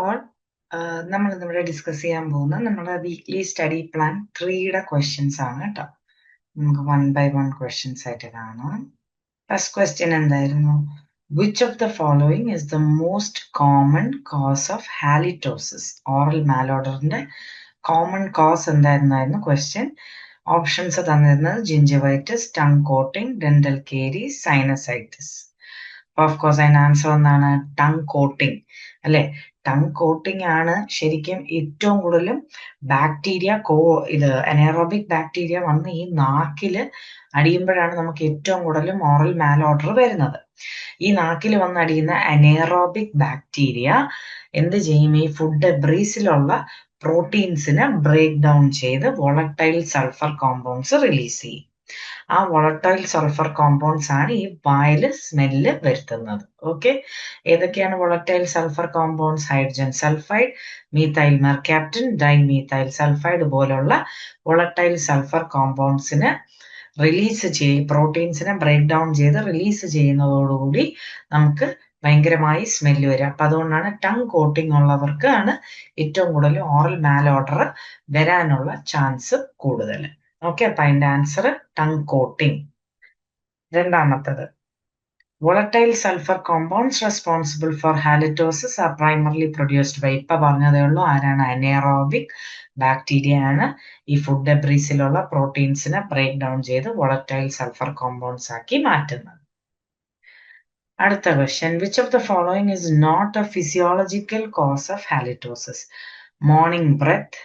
All നമ്മൾ ഇന്നിവിടെ discuss ചെയ്യാൻ പോകുന്ന നമ്മുടെ വീക്ക്ലി സ്റ്റഡി പ്ലാൻ ത്രീയുടെ ക്വസ്റ്റ്യൻസ് ആണ് കേട്ടോ നമുക്ക് വൺ ബൈ വൺ ക്വസ്റ്റ്യൻസ് ആയിട്ട് കാണാം. ഫസ്റ്റ് ക്വസ്റ്റ്യൻ എന്തായിരുന്നു? Which of the following is the most common cause of halitosis oral മാലോഡറിന്റെ common cause എന്തായിരുന്നായിരുന്നു question options തന്നിരുന്നത് gingivitis tongue coating dental caries sinusitis of course അതിന്റെ answer എന്താണ് tongue coating അല്ലെ? Tongue coating ആണ് ശരിക്കും ഏറ്റവും കൂടുതലും bacteria കോ ഇത് അനേറോബിക് ബാക്ടീരിയ വന്ന് ഈ നാക്കിൽ അടിയുമ്പോഴാണ് നമുക്ക് ഏറ്റവും കൂടുതലും മോറൽ മാൽ ഓർഡർ വരുന്നത്. ഈ നാക്കിൽ വന്ന് അടിയുന്ന അനേറോബിക് ബാക്ടീരിയ എന്ത് ചെയ്യും? ഈ ഫുഡ് ഡെബ്രീസിലുള്ള പ്രോട്ടീൻസിനെ ബ്രേക്ക് ഡൗൺ ചെയ്ത് വോളട്ടൈൽ സൾഫർ കോമ്പൗണ്ട്സ് റിലീസ് ചെയ്യും. ആ വളട്ടൈൽ സൾഫർ കോമ്പൗണ്ട്സ് ആണ് ഈ വായിൽ സ്മെല്ല് വരുത്തുന്നത്. ഓക്കെ ഏതൊക്കെയാണ് volatile sulphur compounds hydrogen sulphide methyl mercaptan dimethyl sulphide പോലുള്ള വളട്ടൈൽ സൾഫർ കോമ്പൗണ്ട്സിന് റിലീസ് ചെയ്ത് പ്രോട്ടീൻസിനെ ബ്രേക്ക് ഡൗൺ ചെയ്ത് റിലീസ് ചെയ്യുന്നതോടുകൂടി നമുക്ക് ഭയങ്കരമായി സ്മെല്ല് വരിക അപ്പൊ അതുകൊണ്ടാണ് ടങ് കോട്ടിംഗ് ഉള്ളവർക്ക് ആണ് ഏറ്റവും കൂടുതൽ ഓറൽ മാൽ ഓർഡർ വരാനുള്ള ചാൻസ് കൂടുതൽ. ഓക്കെ അപ്പൊ അതിന്റെ ആൻസർ ടങ് കോട്ടിംഗ് രണ്ടാമത്തത്. Volatile sulphur compounds responsible for halitosis are primarily produced by ഇപ്പൊ പറഞ്ഞതേ ഉള്ളൂ ആരാണ് അനേറോബിക് ബാക്ടീരിയ ആണ്. ഈ ഫുഡ് ഡെബ്രീസിലുള്ള പ്രോട്ടീൻസിനെ ബ്രേക്ക് ഡൗൺ ചെയ്ത് വോളറ്റൈൽ സൾഫർ കോമ്പൗണ്ട്സ് ആക്കി മാറ്റുന്നത്. അടുത്ത question which of the following is not a physiological cause of halitosis morning breath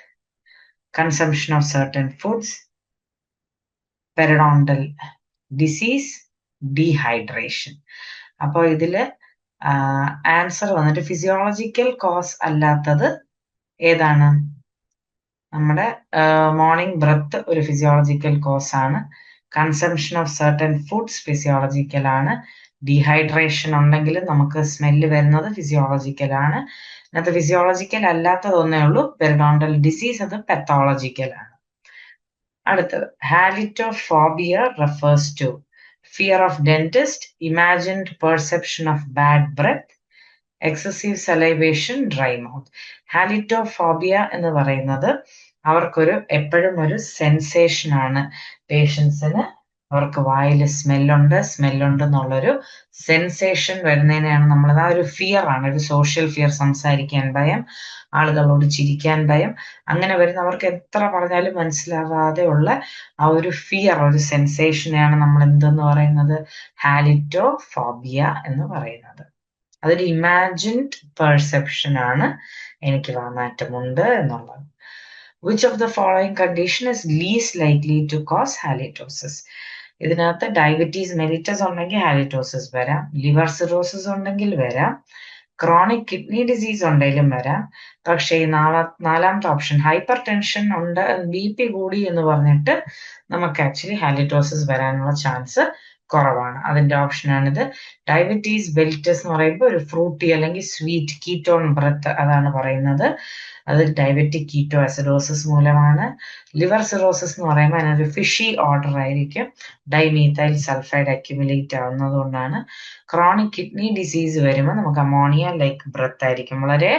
consumption of certain foods periodontal disease dehydration അപ്പോൾ ഇതിൽ ആൻസർ വന്നിട്ട് ഫിസിയോളജിക്കൽ കോസ് അല്ലാത്തത് ഏതാണ്? നമ്മുടെ മോർണിംഗ് ബ്രത്ത് ഒരു ഫിസിയോളജിക്കൽ കോസ് ആണ്. Consumption of certain foods physiological ആണ്. Dehydration ഉണ്ടെങ്കിൽ നമുക്ക് സ്മെല്ല് വരുന്നത് ഫിസിയോളജിക്കൽ ആണ്. അത് ഫിസിയോളജിക്കൽ അല്ലാത്തതൊന്നേ ഉള്ളൂ. പെരിഡോണ്ടൽ ഡിസീസ് അത് പെത്തോളജിക്കൽ ആണ്. അടുത്തത്. Halitophobia refers to fear of dentist imagined perception of bad breath excessive salivation dry mouth halitophobia എന്ന് പറയുന്നത് അവർക്കൊരു എപ്പോഴും ഒരു സെൻസേഷൻ ആണ്. പേഷ്യൻസിന് അവർക്ക് വായിൽ സ്മെല്ലുണ്ട്. സ്മെല്ലുണ്ട് എന്നുള്ളൊരു സെൻസേഷൻ വരുന്നതിനെയാണ് നമ്മൾ ആ ഒരു ഫിയർ ആണ്. ഒരു സോഷ്യൽ ഫിയർ സംസാരിക്കാൻ ഭയം ആളുകളോട് ചിരിക്കാൻ ഭയം. അങ്ങനെ വരുന്ന അവർക്ക് എത്ര പറഞ്ഞാലും മനസ്സിലാവാതെ ഉള്ള ആ ഒരു ഫിയർ ഒരു സെൻസേഷനെയാണ് നമ്മൾ എന്തെന്ന് പറയുന്നത്? ഹാലിറ്റോ ഫോബിയ എന്ന് പറയുന്നത്. അതൊരു ഇമാജിൻഡ് പെർസെപ്ഷൻ ആണ്. എനിക്ക് മാറ്റമുണ്ട് എന്നുള്ളത്. Which of the following condition is least likely to cause halitosis ഇതിനകത്ത് ഡയബറ്റീസ് മെലിറ്റസ് ഉണ്ടെങ്കിൽ ഹാലിറ്റോസിസ് വരാം. ലിവർ സിറോസിസ് ഉണ്ടെങ്കിൽ വരാം. ക്രോണിക് കിഡ്നി ഡിസീസ് ഉണ്ടെങ്കിലും വരാം. പക്ഷേ നാലാ നാലാമത്തെ ഓപ്ഷൻ ഹൈപ്പർ ടെൻഷൻ ഉണ്ട് ബി പി കൂടി എന്ന് പറഞ്ഞിട്ട് നമുക്ക് ആക്ച്വലി ഹാലിറ്റോസിസ് വരാനുള്ള ചാൻസ് കുറവാണ്. അതിന്റെ ഓപ്ഷനാണിത് ഡയബറ്റീസ് ബെൽറ്റസ് എന്ന് പറയുമ്പോൾ ഒരു ഫ്രൂട്ടി അല്ലെങ്കിൽ സ്വീറ്റ് കീറ്റോൺ ബ്രത്ത് അതാണ് പറയുന്നത്. അത് ഡയബറ്റിക് കീറ്റോ അസിഡോസിസ് മൂലമാണ്. ലിവർ സിറോസിസ് എന്ന് പറയുമ്പോൾ അതിനൊരു ഫിഷി ഓർഡർ ആയിരിക്കും. ഡൈമീഥൈൽ സൾഫൈഡ് അക്യുമുലേറ്റ് ആവുന്നത് കൊണ്ടാണ്. ക്രോണിക് കിഡ്നി ഡിസീസ് വരുമ്പോൾ നമുക്ക് അമോണിയ ലൈക്ക് ബ്രത്ത് ആയിരിക്കും. വളരെ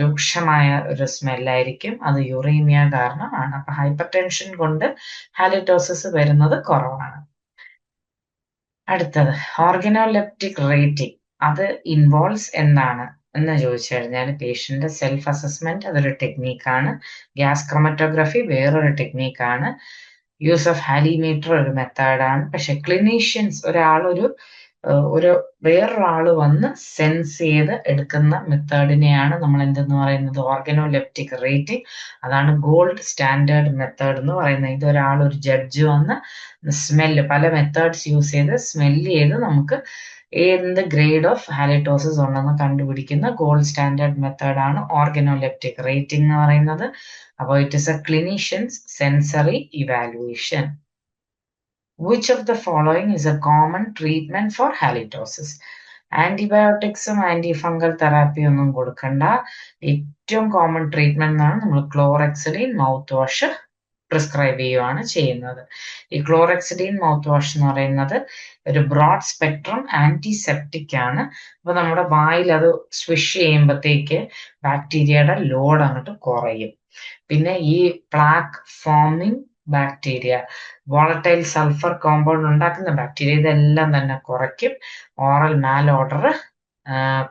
രൂക്ഷമായ ഒരു സ്മെല്ലായിരിക്കും അത് യുറീമിയ കാരണമാണ് അപ്പൊ ഹൈപ്പർ ടെൻഷൻ കൊണ്ട് ഹാലിറ്റോസിസ് വരുന്നത് കുറവാണ്. അടുത്തത് ഓർഗനോലെപ്റ്റിക് റേറ്റിംഗ് അത് ഇൻവോൾവ്സ് എന്താണ് എന്ന് ചോദിച്ചു കഴിഞ്ഞാൽ പേഷ്യന്റ് സെൽഫ് അസസ്മെന്റ് അതൊരു ടെക്നീക്കാണ് ഗ്യാസ് ക്രൊമറ്റോഗ്രഫി വേറൊരു ടെക്നീക്കാണ് യൂസ് ഓഫ് ഹാലിമീറ്റർ ഒരു മെത്തേഡാണ് പക്ഷെ ക്ലിനീഷ്യൻസ് ഒരാളൊരു ഒരു ഒരു വേറൊരാൾ വന്ന് സെൻസ് ചെയ്ത് എടുക്കുന്ന മെത്തേഡിനെയാണ് നമ്മൾ എന്തെന്ന് പറയുന്നത്? ഓർഗനോലെപ്റ്റിക് റേറ്റിംഗ് അതാണ് ഗോൾഡ് സ്റ്റാൻഡേർഡ് മെത്തേഡ് എന്ന് പറയുന്നത്. ഇത് ഒരാൾ ഒരു ജഡ്ജ് വന്ന് സ്മെല്ല് പല മെത്തേഡ്സ് യൂസ് ചെയ്ത് സ്മെല്ല് ചെയ്ത് നമുക്ക് എന്ത് ഗ്രേഡ് ഓഫ് ഹാലിറ്റോസിസ് ഉണ്ടെന്ന് കണ്ടുപിടിക്കുന്ന ഗോൾഡ് സ്റ്റാൻഡേർഡ് മെത്തേഡാണ് ഓർഗനോലെപ്റ്റിക് റേറ്റിംഗ് എന്ന് പറയുന്നത്. അപ്പോൾ it is a clinician's sensory evaluation which of the following is a common treatment for halitosis ആന്റിബയോട്ടിക്സും anti fungal തെറാപ്പിയും ഒന്നും കൊടുക്കണ്ട. ഏറ്റവും കോമൺ ട്രീറ്റ്മെന്റ് എന്നാണ് നമ്മൾ ക്ലോറക്സിലിൻ മൗത്ത് വാഷ് പ്രിസ്ക്രൈബ് ചെയ്യുകയാണ് ചെയ്യുന്നത്. ഈ ക്ലോറക്സിഡിൻ മൗത്ത് വാഷ് എന്ന് പറയുന്നത് ഒരു ബ്രോഡ് സ്പെക്ട്രം ആന്റിസെപ്റ്റിക് ആണ്. അപ്പൊ നമ്മുടെ വായിൽ അത് സ്വിഷ് ചെയ്യുമ്പോഴത്തേക്ക് ബാക്ടീരിയയുടെ ലോഡ് അങ്ങോട്ട് കുറയും. പിന്നെ ഈ plaque forming bacteria volatile sulphur compound ഉണ്ടാക്കുന്ന ബാക്ടീരിയ ഇതെല്ലാം തന്നെ കുറയ്ക്കും. ഓറൽ മാൽ ഓർഡർ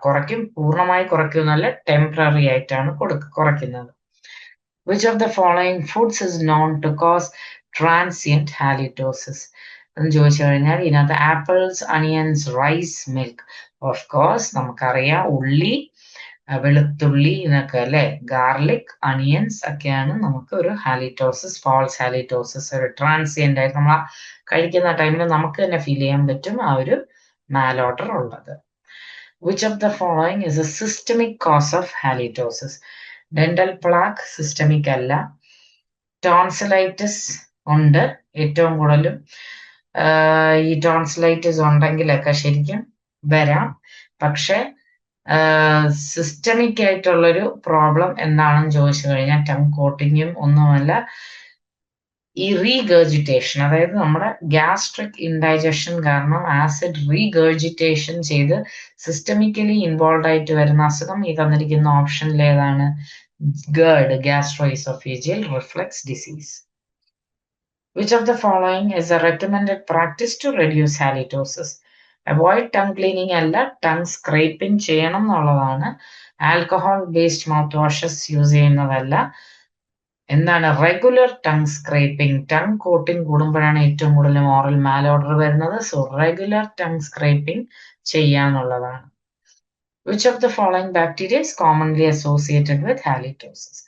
കുറയ്ക്കും. പൂർണമായി കുറയ്ക്കുന്നല്ല ടെമ്പററി ആയിട്ടാണ് കൊടുക്ക കുറയ്ക്കുന്നത്. Which of the following foods is known to cause transient halitosis എന്ന് ചോദിച്ചു കഴിഞ്ഞാൽ ഇതിനകത്ത് apples onions rice milk of course നമുക്കറിയാം ഉള്ളി വെളുത്തുള്ളി ഇതിനൊക്കെ അല്ലെ? ഗാർലിക് അണിയൻസ് ഒക്കെയാണ് നമുക്ക് ഒരു ഹാലിറ്റോസിസ് ഫാൾസ് ഹാലിറ്റോസിസ് ഒരു ട്രാൻസിയന്റ് ആയിട്ട് നമ്മൾ കഴിക്കുന്ന ടൈമിൽ നമുക്ക് തന്നെ ഫീൽ ചെയ്യാൻ പറ്റും ആ ഒരു മാലോട്ടർ ഉള്ളത്. Which of the following is a systemic cause of halitosis dental plaque systemic അല്ല. ടോൺസിലൈറ്റിസ് ഉണ്ട് ഏറ്റവും കൂടുതലും. ഈ ടോൺസിലൈറ്റിസ് ഉണ്ടെങ്കിലൊക്കെ ശരിക്കും വരാം. പക്ഷെ സിസ്റ്റമിക് ആയിട്ടുള്ളൊരു പ്രോബ്ലം എന്താണെന്ന് ചോദിച്ചു കഴിഞ്ഞാൽ ടങ് കോട്ടിങ്ങും ഒന്നുമല്ല. ഈ റീഗേർജിറ്റേഷൻ അതായത് നമ്മുടെ ഗ്യാസ്ട്രിക് ഇൻഡൈജഷൻ കാരണം ആസിഡ് റീഗർജിറ്റേഷൻ ചെയ്ത് സിസ്റ്റമിക്കലി ഇൻവോൾവ് ആയിട്ട് വരുന്ന അസുഖം ഈ തന്നിരിക്കുന്ന ഓപ്ഷനിൽ ഏതാണ്? GERD gastroesophageal reflux disease which of the following is a recommended practice to reduce halitosis avoid tongue cleaning അല്ല ടങ് സ്ക്രേപ്പിംഗ് ചെയ്യണം എന്നുള്ളതാണ്. Alcohol based mouth washes use ചെയ്യുന്നതല്ല. എന്താണ്? Regular tongue scraping tongue coating കൂടുമ്പോഴാണ് ഏറ്റവും കൂടുതൽ ഓറൽ ഓർഡർ വരുന്നത്. So regular tongue scraping ചെയ്യാന്നുള്ളതാണ്. Which of the following bacteria commonly associated with halitosis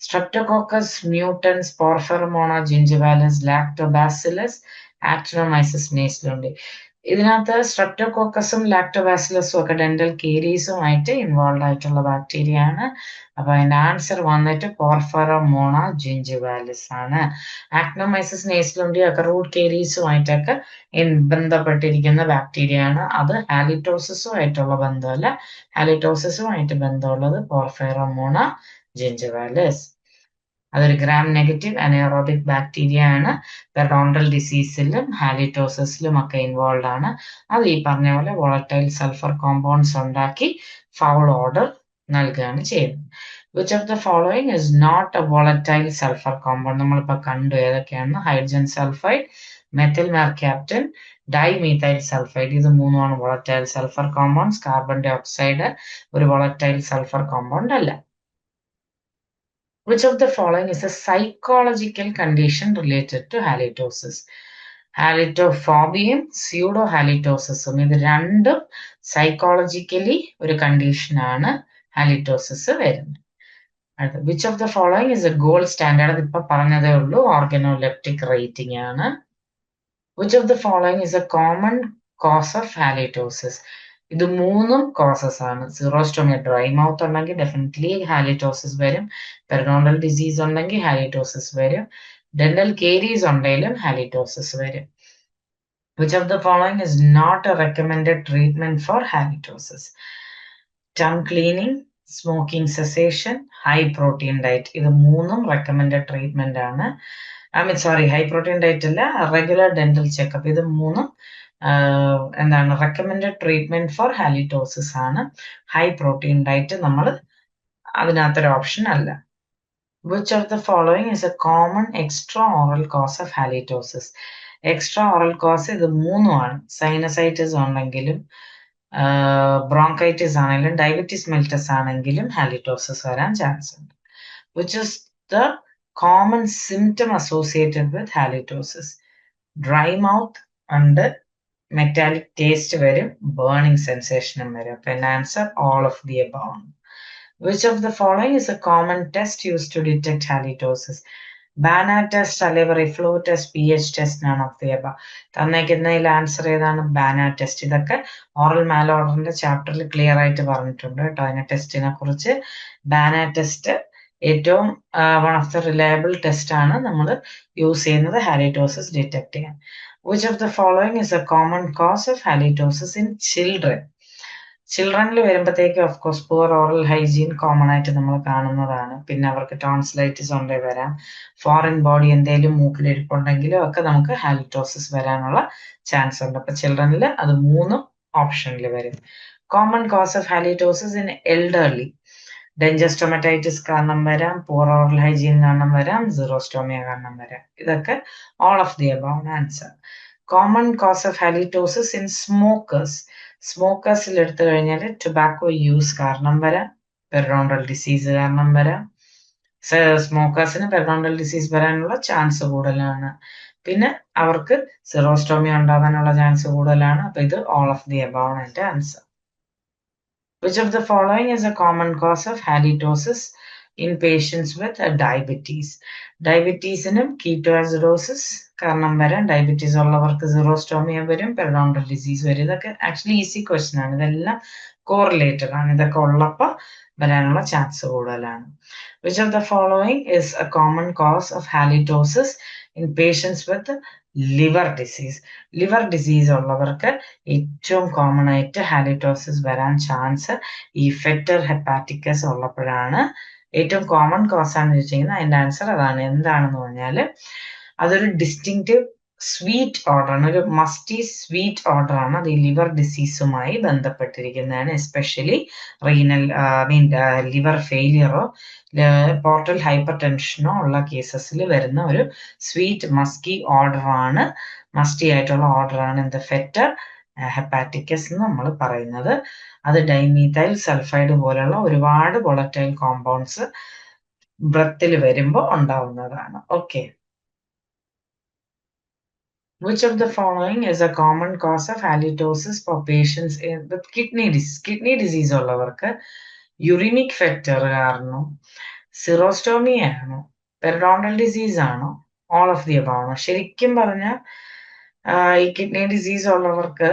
Streptococcus mutans Porphyromonas gingivalis Lactobacillus Actinomyces നേസിലുണ്ട് ഇതിനകത്ത് സ്ട്രെപ്റ്റോകോക്കസും ലാക്ടോബാസിലസും ഒക്കെ ഡെന്റൽ കേരീസുമായിട്ട് ഇൻവോൾവ് ആയിട്ടുള്ള ബാക്ടീരിയ ആണ്. അപ്പൊ അതിന്റെ ആൻസർ വന്നിട്ട് പോർഫറമോണ ജിഞ്ചിവാലിസ് ആണ്. ആക്നോമൈസിസ് നേസിലുണ്ടി ഒക്കെ റൂട്ട് കേരീസുമായിട്ടൊക്കെ ബന്ധപ്പെട്ടിരിക്കുന്ന ബാക്ടീരിയ ആണ്. അത് ഹാലിറ്റോസിസും ആയിട്ടുള്ള ബന്ധമല്ല. ഹാലിറ്റോസിസുമായിട്ട് ബന്ധമുള്ളത് പോർഫെറമോണ ജിഞ്ചിവാലിസ് അതൊരു ഗ്രാം നെഗറ്റീവ് അനേറോബിക് ബാക്ടീരിയ ആണ്. പെറോണ്ടൽ ഡിസീസിലും ഹാലിറ്റോസിസിലും ഒക്കെ ഇൻവോൾവ് ആണ്. അത് ഈ പറഞ്ഞ പോലെ വോളറ്റൈൽ സൾഫർ കോമ്പൗണ്ട്സ് ഉണ്ടാക്കി ഫൗൾ ഓർഡർ നൽകുകയാണ് ചെയ്യുന്നത്. Which of the following is not a volatile sulphur compound നമ്മളിപ്പോൾ കണ്ടു ഏതൊക്കെയാണ്? Hydrogen sulphide methyl mercaptan dimethyl sulphide ഇത് മൂന്നുമാണ് volatile sulphur compounds carbon dioxide ഒരു വോളറ്റൈൽ സൾഫർ കോമ്പൗണ്ട് അല്ല. Which of the following is a psychological condition related to halitosis? ഹാലിറ്റോഫോബിയും pseudo ഹാലിറ്റോസിസും ഇത് രണ്ടും സൈക്കോളജിക്കലി ഒരു കണ്ടീഷനാണ് ഹാലിറ്റോസിസ് വരുന്നത്. അടുത്ത which of the following is a gold standard ഇപ്പൊ പറഞ്ഞതേ ഉള്ളൂ. ഓർഗനോലെപ്റ്റിക് റേറ്റിംഗ് ആണ്. Which of the following is a common cause of halitosis ഇത് മൂന്നും കോസസ് ആണ്. സിറോസ്റ്റോമിയ ഡ്രൈ മൗത്ത് ഉണ്ടെങ്കിൽ ഡെഫിനറ്റ്ലി ഹാലിറ്റോസിസ് വരും. പെർഗോണ്ടൽ ഡിസീസ് ഉണ്ടെങ്കിൽ ഹാലിറ്റോസിസ് വരും. ഡെന്റൽ കേരീസ് ഉണ്ടെങ്കിലും ഹാലിറ്റോസിസ് വരും. Which of the following is not a recommended treatment for halitosis tongue cleaning smoking cessation high protein diet ഇത് മൂന്നും റെക്കമെൻഡഡ് ട്രീറ്റ്മെന്റ് ആണ്. I mean sorry high protein diet അല്ല regular dental checkup ഇത് മൂന്നും എന്താണ് recommended treatment for halitosis ആണ്. High protein diet നമ്മൾ അതിനകത്തൊരു ഓപ്ഷൻ അല്ല. Which of the following is a common extra oral cause of halitosis extra oral cause ഇത് മൂന്നുമാണ്. സൈനസൈറ്റിസ് ഉണ്ടെങ്കിലും ബ്രോങ്കൈറ്റിസ് ആണെങ്കിലും ഡയബറ്റീസ് മെൽറ്റസ് ആണെങ്കിലും ഹാലിറ്റോസിസ് വരാൻ ചാൻസ് ഉണ്ട്. Which is the common symptom associated with halitosis dry mouth ഉണ്ട് metallic taste വരും burning സെൻസേഷനും വരും. അപ്പൊ എന്റെ answer all of the above which of the following is a common test use to detect halitosis BANA test അല്ലെങ്കിൽ റിഫ്ലോ test P H test ആണ് of the അബ തന്നേക്കുന്നതിൽ answer ഏതാണ്? ബാന ടെസ്റ്റ് ഇതൊക്കെ ഓറൽ മാൽ ഓർഡറിന്റെ ചാപ്റ്ററിൽ ക്ലിയർ ആയിട്ട് പറഞ്ഞിട്ടുണ്ട് കേട്ടോ. അതിന്റെ ടെസ്റ്റിനെ കുറിച്ച് ബാന ടെസ്റ്റ് ഏറ്റവും one of the reliable test ആണ് നമ്മൾ യൂസ് ചെയ്യുന്നത് ഹാലിറ്റോസിസ് ഡിറ്റക്ട് ചെയ്യാൻ. Which of the following is a common cause of halitosis in children? ചിൽഡ്രനിൽ വരുമ്പോഴത്തേക്ക് of course poor oral hygiene common ആയിട്ട് നമ്മൾ കാണുന്നതാണ്. പിന്നെ അവർക്ക് ടോൺസിലൈറ്റിസ് ഉണ്ടേ വരാം. ഫോറിൻ ബോഡി എന്തെങ്കിലും മൂക്കിലിരിപ്പുണ്ടെങ്കിലും ഒക്കെ നമുക്ക് ഹാലിറ്റോസിസ് വരാനുള്ള ചാൻസ് ഉണ്ട്. അപ്പൊ ചിൽഡ്രനിൽ അത് മൂന്നും ഓപ്ഷനിൽ വരും. Common cause of halitosis in elderly denture stomatitis കാരണം വരാം പോർ ഓറൽ ഹൈജീൻ കാരണം വരാം സീറോസ്റ്റോമിയ കാരണം വരാം. ഇതൊക്കെ all of the above answer common cause of halitosis in smokers സ്മോക്കേഴ്സിൽ എടുത്തു കഴിഞ്ഞാൽ ടൊബാക്കോ യൂസ് കാരണം വരാം പെർഡോണ്ടൽ ഡിസീസ് കാരണം വരാം. സ്മോക്കേഴ്സിന് പെർഡോണ്ടൽ ഡിസീസ് വരാനുള്ള ചാൻസ് കൂടുതലാണ്. പിന്നെ അവർക്ക് സിറോസ്റ്റോമിയ ഉണ്ടാകാനുള്ള ചാൻസ് കൂടുതലാണ്. അപ്പൊ ഇത് ഓൾ ഓഫ് ദി എന്റെ answer Which of the following is a common cause of halitosis in patients with diabetes? ഡയബറ്റീസിനും കീറ്റോസിഡോസിസ് കാരണം വരാം ഡയബറ്റീസ് ഉള്ളവർക്ക് സിറോസ്റ്റോമിയ വരും പെരോണ്ടൽ ഡിസീസ് വരും. ഇതൊക്കെ ആക്ച്വലി ഈസി ക്വസ്റ്റ്യൻ ആണ്. ഇതെല്ലാം കോറിലേറ്റഡ് ആണ്. ഇതൊക്കെ ഉള്ളപ്പോൾ വരാനുള്ള ചാൻസ് കൂടുതലാണ്. Which of the following is a common cause of halitosis in patients with liver disease liver disease ഉള്ളവർക്ക് ഏറ്റവും കോമൺ ആയിട്ട് ഹാലിറ്റോസിസ് വരാൻ ചാൻസ് ഈ ഫെറ്റർ ഹെപ്പാറ്റിക്കസ് ഉള്ളപ്പോഴാണ്. ഏറ്റവും കോമൺ കോസ് ആണ് ചോദിച്ചിരിക്കുന്നത്. അതിന്റെ ആൻസർ അതാണ്. എന്താണെന്ന് പറഞ്ഞാൽ അതൊരു ഡിസ്റ്റിങ്റ്റീവ് സ്വീറ്റ് ഓർഡർ ആണ്. ഒരു മസ്റ്റി സ്വീറ്റ് ഓർഡർ ആണ് അത് ഈ ലിവർ ഡിസീസുമായി ബന്ധപ്പെട്ടിരിക്കുന്നതാണ്. എസ്പെഷ്യലി റീനൽ മീൻ ലിവർ ഫെയിലിയറോ പോർട്ടൽ ഹൈപ്പർ ടെൻഷനോ ഉള്ള കേസസിൽ വരുന്ന ഒരു സ്വീറ്റ് മസ്കി ഓർഡർ ആണ്. മസ്റ്റി ആയിട്ടുള്ള ഓർഡർ ആണ് എന്ത്? ഫെറ്റർ ഹെപ്പാറ്റിക്കസ് എന്ന് നമ്മൾ പറയുന്നത്. അത് ഡൈമീതൈൽ സൾഫൈഡ് പോലുള്ള ഒരുപാട് വോളറ്റൈൽ കോമ്പൗണ്ട്സ് ബ്രത്തിൽ വരുമ്പോൾ ഉണ്ടാവുന്നതാണ്. Okay. Which of the following is a common cause of halitosis for patients with kidney disease? Kidney disease ഉള്ളവർക്ക്? യുറിമിക് ഫാക്ടർ കാരണോ? സിറോസ്റ്റോമി ആണോ? പെരഡോണ്ടൽ ഡിസീസ് ആണോ? ഓൾ ഓഫ് ദി അബാണോ ശരിക്കും പറഞ്ഞാൽ ഈ കിഡ്നി ഡിസീസ് ഉള്ളവർക്ക്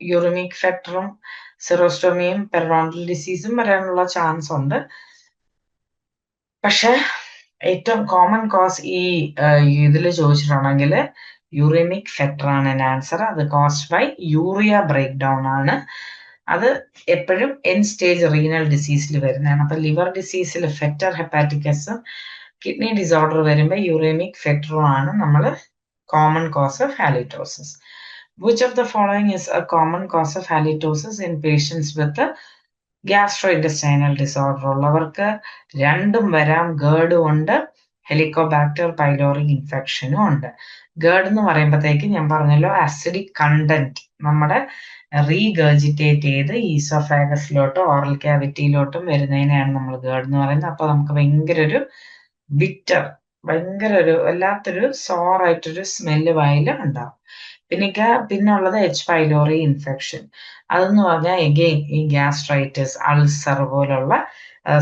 യുറിമിക് ഫാക്ടറും സിറോസ്റ്റോമിയും പെരഡോണ്ടൽ ഡിസീസും വരാനുള്ള ചാൻസ് ഉണ്ട്. പക്ഷെ ഏറ്റവും കോമൺ കോസ് ഈ ഇതിൽ ചോദിച്ചിട്ടുണ്ടെങ്കിൽ യൂറിമിക് ഫെക്ടർ ആണ് എന്റെ ആൻസർ. അത് caused by urea break down ആണ്. അത് എപ്പോഴും എൻ സ്റ്റേജ് റീനൽ ഡിസീസിൽ വരുന്നതാണ്. അപ്പൊ ലിവർ ഡിസീസിൽ ഫെക്ടർ ഹെപ്പാറ്റിക്കസും കിഡ്നി ഡിസോർഡർ വരുമ്പോൾ യൂറേമിക് ഫെക്ടറും ആണ് നമ്മൾ common cause of halitosis which of the following is a common cause of halitosis in patients with gastrointestinal disorder ഉള്ളവർക്ക് രണ്ടും വരാം. ഗേർഡും ഉണ്ട്. ഹെലിക്കോബാക്ടർ പൈലോറി ഇൻഫെക്ഷനും ഉണ്ട്. ഗേർഡ് എന്ന് പറയുമ്പോഴത്തേക്ക് ഞാൻ പറഞ്ഞല്ലോ ആസിഡിക് കണ്ടന്റ് നമ്മുടെ റീഗേജിറ്റേറ്റ് ചെയ്ത് ഈസോഫാഗസിലോട്ടും ഓറൽ ക്യാവിറ്റിയിലോട്ടും വരുന്നതിനെയാണ് നമ്മൾ ഗേഡ് എന്ന് പറയുന്നത്. അപ്പൊ നമുക്ക് ഭയങ്കര ഒരു ബിറ്റർ ഭയങ്കര ഒരു വല്ലാത്തൊരു സോറായിട്ടൊരു സ്മെല്ല് വായിൽ ഉണ്ടാവും. പിന്നെ പിന്നെ ഉള്ളത് എച്ച് പൈലോറി ഇൻഫെക്ഷൻ അതെന്ന് പറഞ്ഞാൽ എഗെയിൻ ഈ ഗ്യാസ്ട്രൈറ്റിസ് അൾസർ പോലുള്ള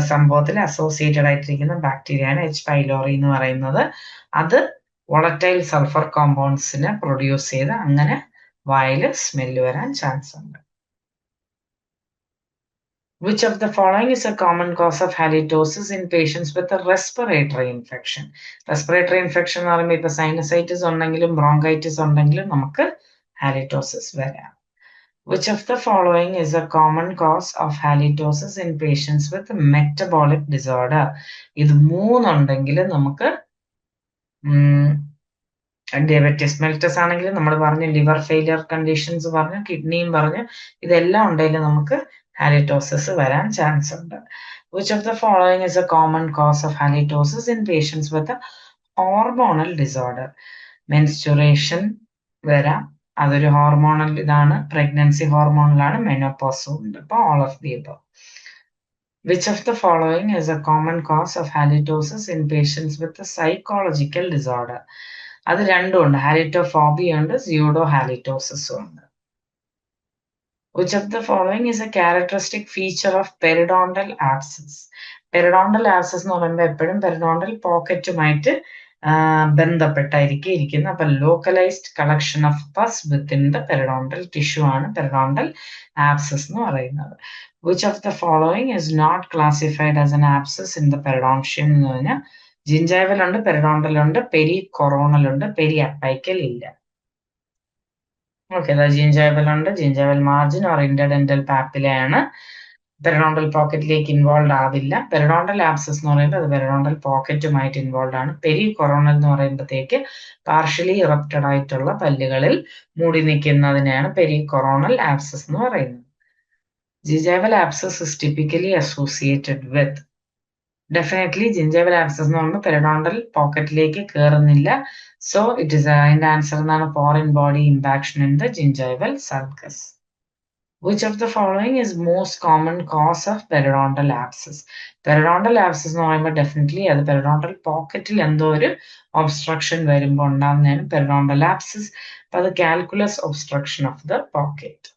സംഭവത്തിൽ അസോസിയേറ്റഡ് ആയിട്ടിരിക്കുന്ന ബാക്ടീരിയയാണ് എച്ച് പൈലോറി എന്ന് പറയുന്നത്. അത് വോളറ്റൈൽ സൾഫർ കോമ്പൗണ്ട്സിനെ പ്രൊഡ്യൂസ് ചെയ്ത് അങ്ങനെ വായിൽ സ്മെല്ല് വരാൻ ചാൻസ് ഉണ്ട് Which of the following is a common cause of halitosis in patients with a respiratory infection? Respiratory infection എന്ന് പറയുമ്പോൾ ഇപ്പൊ സൈനസൈറ്റിസ് ഉണ്ടെങ്കിലും ബ്രോങ്കൈറ്റിസ് ഉണ്ടെങ്കിലും നമുക്ക് ഹാലിറ്റോസിസ് വരാം Which of the following is a common cause of halitosis in patients with metabolic disorder? ഇത് മൂന്നുണ്ടെങ്കിൽ നമുക്ക് diabetes മെൽറ്റസ് ആണെങ്കിൽ നമ്മൾ പറഞ്ഞു ലിവർ ഫെയിലിയർ കണ്ടീഷൻസ് പറഞ്ഞു കിഡ്നിയും പറഞ്ഞു ഇതെല്ലാം ഉണ്ടെങ്കിൽ നമുക്ക് ഹാലിറ്റോസിസ് വരാൻ ചാൻസ് ഉണ്ട്. Which of the following is a common cause of halitosis in patients with hormonal disorder menstruation വരാം. അതൊരു ഹോർമോണൽ ഇതാണ്. പ്രഗ്നൻസി ഹോർമോണിലാണ് മെനോപോസും ഉണ്ട്. അപ്പൊ all of the above Which of the following is a common cause of halitosis in patients with a psychological disorder? അത് രണ്ടും ഉണ്ട് ഹാലിറ്റോഫോബിയ ഉണ്ട് സ്യൂഡോ ഹാലിറ്റോസിസും ഉണ്ട് Which of the following is a characteristic feature of periodontal abscess? Periodontal abscess എന്ന് പറയുമ്പോൾ എപ്പോഴും periodontal പോക്കറ്റുമായിട്ട് ബന്ധപ്പെട്ടായിരിക്കും ഇരിക്കുന്നത് അപ്പൊ localised collection of pus within the periodontal tissue ആണ് പെരഡോണ്ടൽ ആപ്സസ് എന്ന് പറയുന്നത്. Which of the following is not classified as an abscess in the periodontium എന്ന് പറഞ്ഞാൽ ജിഞ്ചൈവലുണ്ട് പെരഡോണ്ടലുണ്ട് പെരി കൊറോണലുണ്ട് പെരി അപ്പൈക്കൽ ഇല്ല. ഓക്കെ ജിഞ്ചൈവൽ ഉണ്ട്. ജിഞ്ചൈവൽ മാർജിൻ ഓർ ഇന്റർഡെന്റൽ പാപ്പിലയാണ് പെരഡോണ്ടൽ പോക്കറ്റിലേക്ക് ഇൻവോൾവ് ആവില്ല. പെരഡോണ്ടൽ ആബ്സസ് എന്ന് പറയുമ്പോൾ അത് പെരഡോണ്ടൽ പോക്കറ്റുമായിട്ട് ഇൻവോൾവ് ആണ്. പെരി കൊറോണൽ എന്ന് പറയുമ്പോഴത്തേക്ക് പാർഷ്യലി ഇറപ്റ്റഡ് ആയിട്ടുള്ള പല്ലുകളിൽ മൂടി നിൽക്കുന്നതിനെയാണ് പെരി കൊറോണൽ ആപ്സസ് എന്ന് പറയുന്നത്. Gingival abscess is typically associated with definitely gingival abscess എന്ന് പറയുമ്പോൾ പെരഡോണ്ടൽ പോക്കറ്റിലേക്ക് കയറുന്നില്ല സോ ഇറ്റ് ഇസ് അതിന്റെ ആൻസർ എന്നാണ് foreign body impaction in the gingival sulcus which of the following is most common cause of periodontal abscess Periodontal abscess എന്ന് പറയുമ്പോൾ definitely അത് periodontal പോക്കറ്റിൽ എന്തോ ഒരു ഒബ്സ്ട്രക്ഷൻ വരുമ്പോൾ ഉണ്ടാകുന്നതാണ് പെരഡോണ്ടൽ ആപ്സസ് അപ്പൊ അത് calculus obstruction of the pocket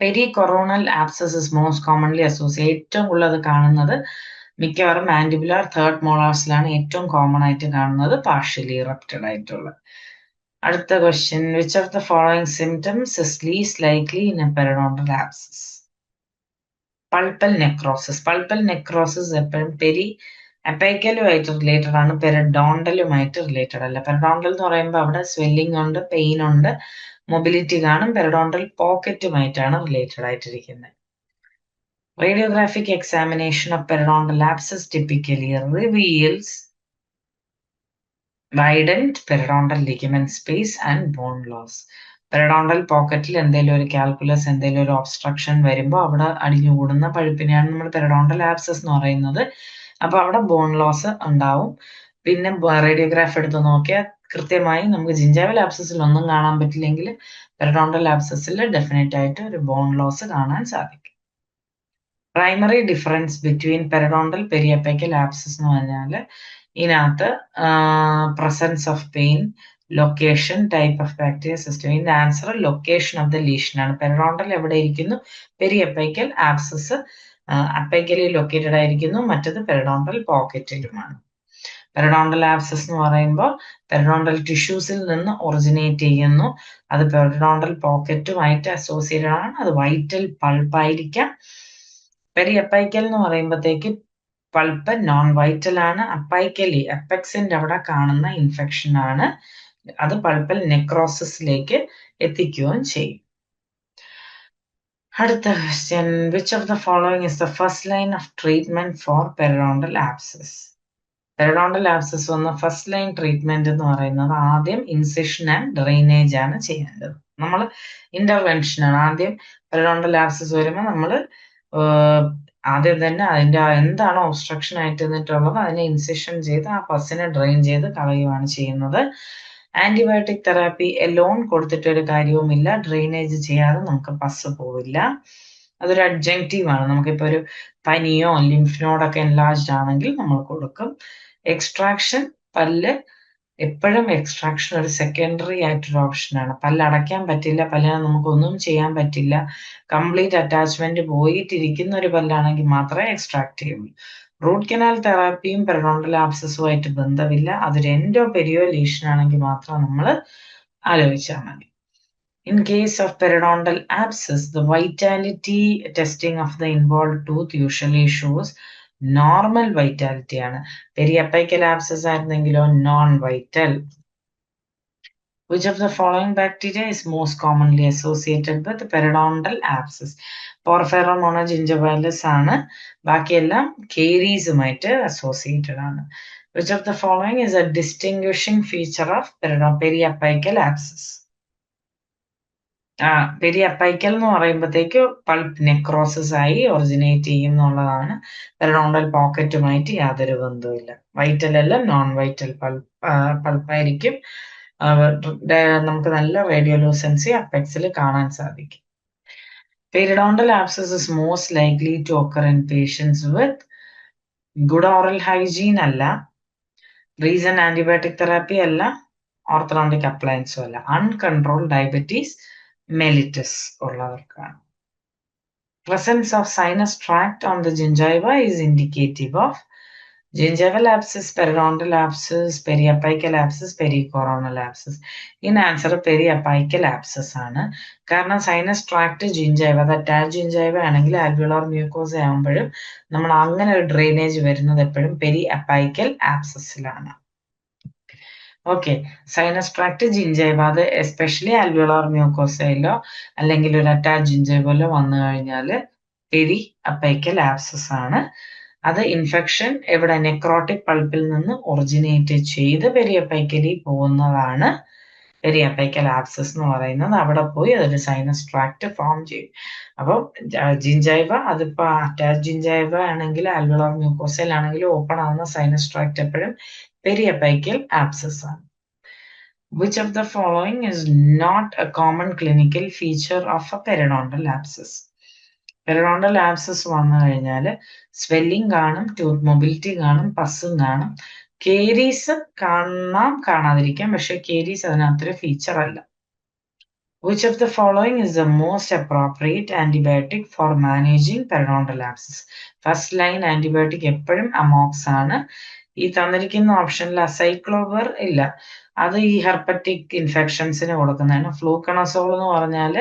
pericoronal abscess is most commonly associate ഏറ്റവും കൂടുതൽ അത് കാണുന്നത് മിക്കവാറും മാൻഡിബുലാർ തേർഡ് മോളാർസിലാണ് ഏറ്റവും കോമൺ ആയിട്ട് കാണുന്നത് പാർഷ്യലി ഇറപ്റ്റഡ് ആയിട്ടുള്ള അടുത്ത question which of the following symptoms is least likely in a periodontal abscess pulpal necrosis pulpal necrosis എപ്പോഴും പെരി അപ്പൈക്കലുമായിട്ട് റിലേറ്റഡ് ആണ് പെരഡോണ്ടലുമായിട്ട് റിലേറ്റഡ് അല്ല. പെരഡോണ്ടൽ എന്ന് പറയുമ്പോൾ അവിടെ സ്വെല്ലിംഗ് ഉണ്ട് പെയിൻ ഉണ്ട് മൊബിലിറ്റി കാണും പെരഡോണ്ടൽ പോക്കറ്റുമായിട്ടാണ് related ആയിട്ടിരിക്കുന്നത്. Radiographic examination of periodontal abscess typically reveals widened periodontal ligament space and bone loss periodontal പോക്കറ്റിൽ എന്തെങ്കിലും ഒരു കാൽക്കുലസ് എന്തെങ്കിലും ഒരു ഒബ്സ്ട്രക്ഷൻ വരുമ്പോൾ അവിടെ അടിഞ്ഞുകൂടുന്ന പഴുപ്പിനെയാണ് നമ്മൾ പെരഡോണ്ടൽ ആപ്സസ് എന്ന് പറയുന്നത്. അപ്പൊ അവിടെ ബോൺ ലോസ് ഉണ്ടാവും. പിന്നെ റേഡിയോഗ്രാഫ് എടുത്ത് നോക്കിയാൽ കൃത്യമായി നമുക്ക് ജിഞ്ചാവൽ ആപ്സസിൽ ഒന്നും കാണാൻ പറ്റില്ലെങ്കിൽ പെരഡോണ്ടൽ ആപ്സസിൽ ഡെഫിനറ്റ് ആയിട്ട് ഒരു ബോൺ ലോസ് കാണാൻ സാധിക്കും. Primary difference between periodontal periapical abscess എന്ന് പറഞ്ഞാൽ ഇതിനകത്ത് presence of pain location type of bacteria system ഇതിന്റെ answer location of the lesion ആണ്. പെരോണ്ടൽ എവിടെ ഇരിക്കുന്നു? പെരിയപ്പൈക്കൽ ആബ്സസ് അപ്പൈക്കലി ലൊക്കേറ്റഡ് ആയിരിക്കുന്നു. മറ്റത് പെരഡോണ്ടൽ പോക്കറ്റിലുമാണ് പെരഡോണ്ടൽ ആപ്സസ് എന്ന് പറയുമ്പോൾ പെരഡോണ്ടൽ ടിഷ്യൂസിൽ നിന്ന് ഒറിജിനേറ്റ് ചെയ്യുന്നു. അത് പെരഡോണ്ടൽ പോക്കറ്റുമായിട്ട് അസോസിയേറ്റഡ് ആണ്. അത് വൈറ്റൽ പൾപ്പായിരിക്കാം പെരി അപ്പൈക്കൽ എന്ന് പറയുമ്പോഴത്തേക്ക് പൾപ്പ് നോൺ വൈറ്റൽ ആണ്. അപ്പൈക്കലി അപ്പക്സിന്റെ അവിടെ കാണുന്ന ഇൻഫെക്ഷൻ ആണ്. അത് പൾപ്പൽ നെക്രോസിസിലേക്ക് എത്തിക്കുകയും ചെയ്യും. അടുത്ത question which of the following is the first line of treatment for periodontal abscess periodontal abscess വന്ന ഫസ്റ്റ് ലൈൻ ട്രീറ്റ്മെന്റ് എന്ന് പറയുന്നത് ആദ്യം ഇൻസിഷൻ ആൻഡ് ഡ്രെയിനേജ് ആണ് ചെയ്യേണ്ടത്. നമ്മൾ ഇന്റർവെൻഷൻ ആണ്. ആദ്യം പെരഡോണ്ടൽ ആപ്സസ് വരുമ്പോൾ നമ്മൾ ആദ്യം തന്നെ അതിന്റെ എന്താണോ ഒബ്സ്ട്രക്ഷൻ ആയിട്ട് നിന്നിട്ടുള്ളത് അതിനെ ഇൻസെഷൻ ചെയ്ത് ആ പസിനെ ഡ്രെയിൻ ചെയ്ത് കളയുകയാണ് ചെയ്യുന്നത്. ആന്റിബയോട്ടിക് തെറാപ്പി എലോൺ കൊടുത്തിട്ട് ഒരു കാര്യവുമില്ല. ഡ്രെയിനേജ് ചെയ്യാതെ നമുക്ക് പസ് പോവില്ല. അതൊരു അഡ്ജങ്റ്റീവ് ആണ്. നമുക്കിപ്പോൾ ഒരു പനിയോ ലിംഫ് നോഡൊക്കെ എൻലാർജ്ഡ് ആണെങ്കിൽ നമ്മൾ കൊടുക്കും. എക്സ്ട്രാക്ഷൻ പല്ല് എപ്പോഴും എക്സ്ട്രാക്ഷൻ ഒരു സെക്കൻഡറി ആയിട്ടൊരു ഓപ്ഷനാണ് പല്ല് അടയ്ക്കാൻ പറ്റില്ല പല്ലിനെ നമുക്കൊന്നും ചെയ്യാൻ പറ്റില്ല. കംപ്ലീറ്റ് അറ്റാച്ച്മെന്റ് പോയിട്ടിരിക്കുന്ന ഒരു പല്ലാണെങ്കിൽ മാത്രമേ എക്സ്ട്രാക്ട് ചെയ്യുള്ളൂ. റൂട്ട് കനാൽ തെറാപ്പിയും പെരഡോണ്ടൽ ആപ്സസുമായിട്ട് ബന്ധമില്ല. അതൊരു എൻഡോ പെരിയോ ലീഷൻ ആണെങ്കിൽ മാത്രം നമ്മൾ ആലോചിച്ചാൽ മതി. In case of periodontal abscess the vitality testing of the involve tooth usually shows normal vitality ആണ്. Periapical abscess ആയിരുന്നെങ്കിലോ non vital Which of the following bacteria is most commonly associated with periodontal abscess? Porphyromonas gingivalis ആണ്. ബാക്കിയെല്ലാം കേരീസുമായിട്ട് associated ആണ്. Which of the following is a distinguishing feature of periapical abscess ആ periapical എന്ന് പറയുമ്പോഴത്തേക്ക് pulp necrosis ആയി originate ചെയ്യും എന്നുള്ളതാണ്. പെരഡോണ്ടൽ പോക്കറ്റുമായിട്ട് യാതൊരു ബന്ധവുമില്ല. വൈറ്റൽ അല്ല നോൺ വൈറ്റൽ പൾപ്പ് പൾപ്പായിരിക്കും. നമുക്ക് നല്ല റേഡിയോലൂസൻസി അപ്പെക്സിൽ കാണാൻ സാധിക്കും. Periodontal abscess is most likely to occur in patients with good oral hygiene അല്ല റീസൺ ആന്റിബയോട്ടിക് തെറാപ്പി അല്ല ഓർത്തഡോണ്ടിക് അപ്ലയൻസും അല്ല. Uncontrol diabetes mellitus ഉള്ളവർക്കാണ് presence of sinus tract on the gingiva is indicative of gingival abscess, periodontal abscess, periapical abscess, pericoronal abscess. Answer periapical abscess ആണ്. കാരണം sinus tract gingiva അത് attach ജിഞ്ചൈവ ആണെങ്കിൽ alveolar mucosa ആകുമ്പോഴും നമ്മൾ അങ്ങനെ ഒരു drainage വരുന്നത് എപ്പോഴും periapical ആപ്സസിലാണ് ഓക്കെ സൈനസ് ട്രാക്ട് ജിഞ്ചൈവ അത് എസ്പെഷ്യലി അൽവിയോളാർ മ്യൂക്കോസയിലോ അല്ലെങ്കിൽ ഒരു അറ്റാച്ച് ജിഞ്ചൈവലോ വന്നു കഴിഞ്ഞാൽ പെരി അപ്പൈക്കൽ ആപ്സസ് ആണ്. അത് ഇൻഫെക്ഷൻ എവിടെ നെക്രോട്ടിക് പൾപ്പിൽ നിന്ന് ഒറിജിനേറ്റ് ചെയ്ത് പെരിയപ്പൈക്കലി പോകുന്നതാണ്. പെരിയപ്പൈക്കൽ ആപ്സസ് എന്ന് പറയുന്നത് അവിടെ പോയി അതൊരു സൈനസ് ട്രാക്ട് ഫോം ചെയ്യും. അപ്പോൾ ജിഞ്ചൈവ അതിപ്പോ അറ്റാച്ച് ജിഞ്ചൈവ ആണെങ്കിൽ അൽവിളോർ മ്യൂക്കോസയിൽ ആണെങ്കിലും ഓപ്പൺ ആവുന്ന സൈനസ് ട്രാക്ട് എപ്പോഴും പെരിയപ്പൈക്കൽ ആപ്സസ് ആണ്. Which of the following is not a common clinical feature of a periodontal abscess? Periodontal abscess വന്നു കഴിഞ്ഞാൽ സ്വെല്ലിംഗ് കാണും ട്യൂർ മൊബിലിറ്റി കാണും പസ്സും കാണും. കേരീസ് കാണാം കാണാതിരിക്കാം പക്ഷെ കേരീസ് അതിനകത്തൊരു ഫീച്ചർ അല്ല. Which of the following is the most appropriate antibiotic for managing periodontal abscess first line antibiotic എപ്പോഴും അമോക്സ് ആണ്. ഈ തന്നിരിക്കുന്ന ഓപ്ഷനിൽ അസൈക്ലോവർ ഇല്ല. അത് ഈ ഹെർപ്പറ്റിക് ഇൻഫെക്ഷൻസിന് കൊടുക്കുന്നതാണ്. ഫ്ലൂക്കണസോൾ എന്ന് പറഞ്ഞാൽ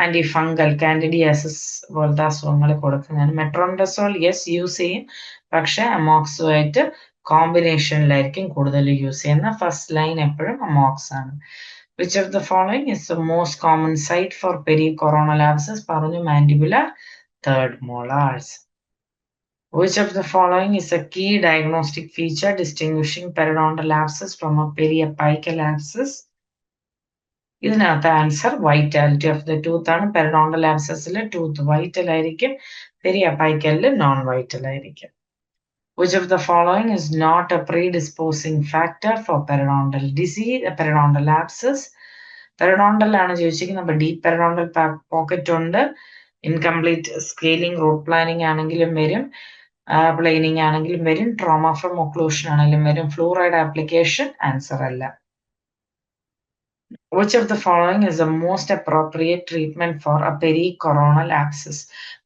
ആന്റി ഫംഗൽ കാൻഡിഡിയാസിസ് പോലത്തെ അസുഖങ്ങൾ കൊടുക്കുന്നതാണ്. മെട്രോണ്ടസോൾ യെസ് യൂസ് ചെയ്യും. പക്ഷെ അമോക്സുമായിട്ട് കോമ്പിനേഷനിലായിരിക്കും കൂടുതൽ യൂസ് ചെയ്യുന്ന ഫസ്റ്റ് ലൈൻ എപ്പോഴും അമോക്സ് ആണ്. Which of the following is the most common site for pericoronal abscess പറഞ്ഞു mandibular third molars Which of the following is a key diagnostic feature distinguishing periodontal abscess from a periapical abscess? ഇതിനകത്ത് answer vitality of the tooth ആണ്. Periodontal ആബ്സസിൽ tooth vital ആയിരിക്കും. പെരിയപ്പൈക്കലിൽ non vital ആയിരിക്കും. Which of the following is not a predisposing factor for periodontal disease periodontal abscess periodontal ആണ് ചോദിച്ചിരിക്കുന്നത്. അപ്പൊ deep periodontal pocket ഉണ്ട്. ഇൻകംപ്ലീറ്റ് സ്കെയിലിംഗ് റൂട്ട് പ്ലാനിങ് ആണെങ്കിലും വരും. പ്ലെയിനിങ് ആണെങ്കിലും വരും ട്രോമ ഫ്രം ഒക്ലൂഷൻ ആണെങ്കിലും വരും ഫ്ലൂറൈഡ് ആപ്ലിക്കേഷൻ ആൻസർ അല്ല Which of the following is the most appropriate treatment for a pericoronal abscess?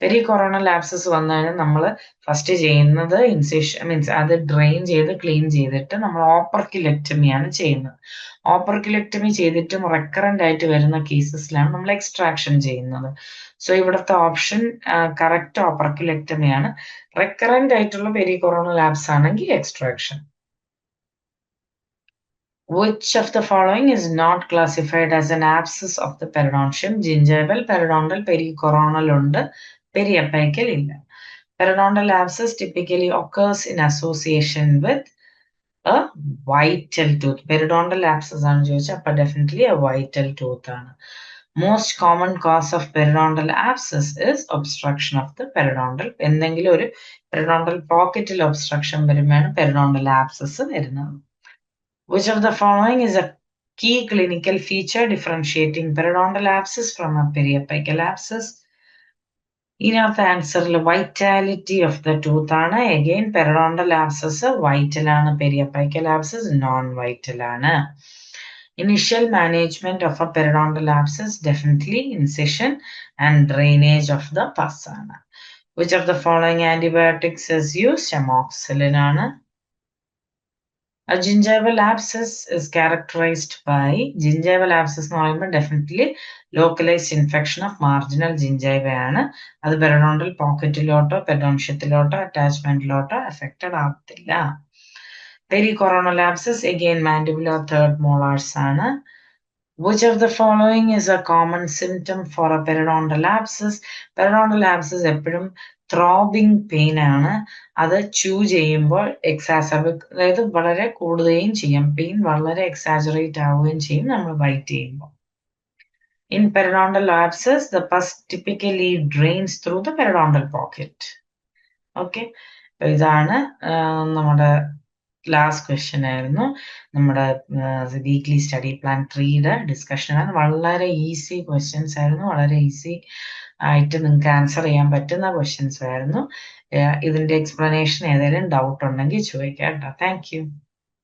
Pericoronal abscess വന്നു കഴിഞ്ഞാൽ നമ്മൾ ഫസ്റ്റ് ചെയ്യുന്നത് ഇൻസിഷൻ മീൻസ് അത് ഡ്രെയിൻ ചെയ്ത് ക്ലീൻ ചെയ്തിട്ട് നമ്മൾ ഓപ്പർക്യുലെക്ടമിയാണ് ചെയ്യുന്നത്. ഓപ്പർക്കിലെക്ടമി ചെയ്തിട്ടും റെക്കറന്റ് ആയിട്ട് വരുന്ന കേസസിലാണ് നമ്മൾ എക്സ്ട്രാക്ഷൻ ചെയ്യുന്നത്. സോ ഇവിടുത്തെ ഓപ്ഷൻ കറക്റ്റ് ആണ്. റെക്കറന്റ് ആയിട്ടുള്ള പെരികൊറോണൽ ആബ്സ് ആണെങ്കിൽ extraction Which of the following is not classified as an abscess of the periodontium? Gingival, periodontal, pericoronal ഉണ്ട് periapical ഇല്ല periodontal abscess typically occurs in association with a vital tooth. Periodontal abscess ആണ് ചോദിച്ചാൽ appa definitely a vital tooth ആണ് most common cause of periodontal abscess is obstruction of the periodontal എന്തെങ്കിലും ഒരു periodontal പോക്കറ്റിൽ obstruction വരുമ്പോഴാണ് periodontal abscess വരുന്നത് Which of the following is a key clinical feature differentiating periodontal abscess from a periapical abscess? ഇതിനകത്ത് ആൻസറിൽ vitality of the tooth ആണ് again periodontal abscess vital ആണ് periapical abscess non vital ആണ് initial management of a periodontal abscess definitely incision and drainage of the pus ആണ് which of the following antibiotics is use amoxicillin ആണ് A gingival abscess is characterized by gingival abscess എന്ന് പറയുമ്പോൾ definitely localised infection of marginal periodontal അത് periodontal പോക്കറ്റിലോട്ടോ പെഡോൺഷ്യത്തിലോട്ടോ അറ്റാച്ച്മെന്റിലോട്ടോ affected ആകത്തില്ല pericoronal abscess again mandibular third molars ആണ് Which of the following is a common symptom for a periodontal abscess? Periodontal abscess എപ്പോഴും throbbing pain ആണ്. അത് ചൂ ചെയ്യുമ്പോൾ എക്സാസബ് അതായത് വളരെ കൂടുകയും ചെയ്യും. പെയിൻ വളരെ എക്സാജറേറ്റ് ആവുകയും ചെയ്യും നമ്മൾ ബൈറ്റ് ചെയ്യുമ്പോൾ. In periodontal abscess the pus typically drains through the periodontal pocket okay ഇതാണ് നമ്മുടെ ലാസ്റ്റ് ക്വസ്റ്റ്യൻ ആയിരുന്നു. നമ്മുടെ വീക്ക്ലി സ്റ്റഡി പ്ലാൻ ത്രീയുടെ ഡിസ്കഷൻ ആണ്. വളരെ ഈസി ക്വസ്റ്റ്യൻസ് ആയിരുന്നു. വളരെ ഈസി ആയിട്ട് നിങ്ങൾക്ക് ആൻസർ ചെയ്യാൻ പറ്റുന്ന ക്വസ്റ്റ്യൻസ് ആയിരുന്നു. ഇതിന്റെ എക്സ്പ്ലനേഷൻ ഏതെങ്കിലും ഡൗട്ട് ഉണ്ടെങ്കിൽ ചോദിക്കാം കേട്ടോ താങ്ക്